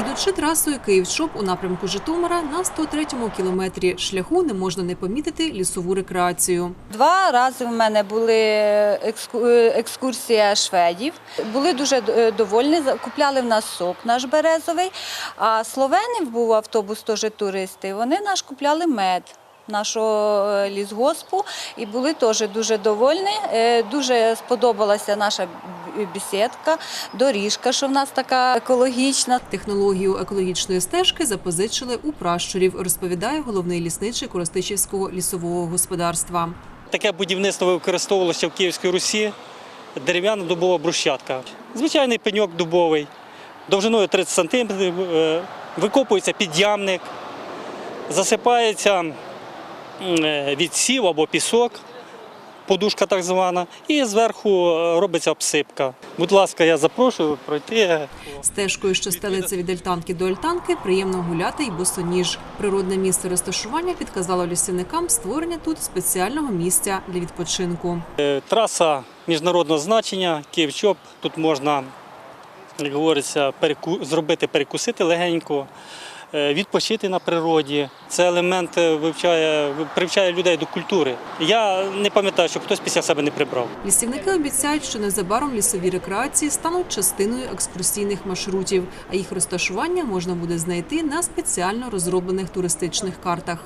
Їдучи трасою Київ-Чоп у напрямку Житомира, на 103-му кілометрі шляху не можна не помітити лісову рекреацію. Два рази в мене були екскурсія шведів. Були дуже е, довольні. Купляли в нас сок наш березовий. А словенів був автобус, теж туристи. Вони наш купляли мед. Нашого е, лісгоспу і були теж дуже довольні. Е, Дуже сподобалася наша б- бесідка, доріжка, що в нас така екологічна. Технологію екологічної стежки запозичили у пращурів, розповідає головний лісничий Коростичівського лісового господарства. Таке будівництво використовувалося в Київській Русі. Дерев'яна дубова брусчатка. Звичайний пеньок дубовий, довжиною 30 см, викопується підямник, засипається е, відсів або пісок, подушка так звана, і зверху е, робиться обсипка. Будь ласка, я запрошую пройти. Стежкою, що стелиться від альтанки до альтанки, приємно гуляти й босоніж. Природне місце розташування підказало лісівникам створення тут спеціального місця для відпочинку. Е, Траса міжнародного значення, Київ-Чоп. Тут можна, як говориться, переку... зробити перекусити легенько, відпочити на природі. Це елемент е, вивчає, привчає людей до культури. Я не пам'ятаю, що хтось після себе не прибрав. Лісівники обіцяють, що незабаром лісові рекреації стануть частиною екскурсійних маршрутів, а їх розташування можна буде знайти на спеціально розроблених туристичних картах.